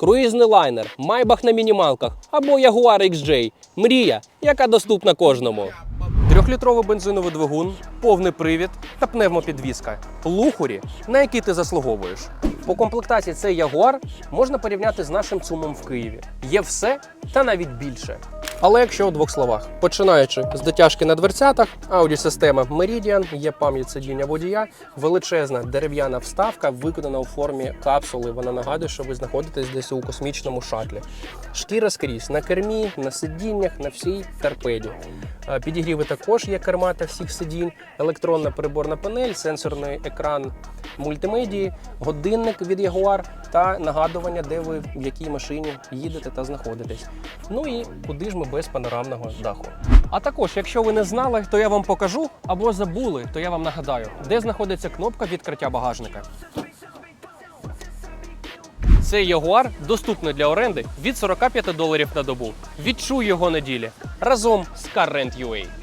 круїзний лайнер, майбах на мінімалках або Jaguar XJ. Мрія, яка доступна кожному. Трьохлітровий бензиновий двигун, повний привід та пневмопідвізка. Лухурі, на які ти заслуговуєш. По комплектації цей Ягуар можна порівняти з нашим ЦУМом в Києві. Є все та навіть більше. Але якщо у двох словах, починаючи з дотяжки на дверцятах, аудіосистема Meridian, є пам'ять сидіння водія, величезна дерев'яна вставка, виконана у формі капсули. Вона нагадує, що ви знаходитесь десь у космічному шатлі. Шкіра скрізь на кермі, на сидіннях, на всій торпеді. Е, Підігріви також є керма та всіх сидінь, електронна приборна панель, сенсорний екран мультимедії, годинник від Jaguar та нагадування, де ви в якій машині їдете та знаходитесь. Ну і куди ж ми без панорамного даху. А також, якщо ви не знали, то я вам покажу або забули, то я вам нагадаю, де знаходиться кнопка відкриття багажника. Цей Jaguar доступний для оренди від 45 доларів на добу. Відчуй його на ділі разом з CarRent.ua.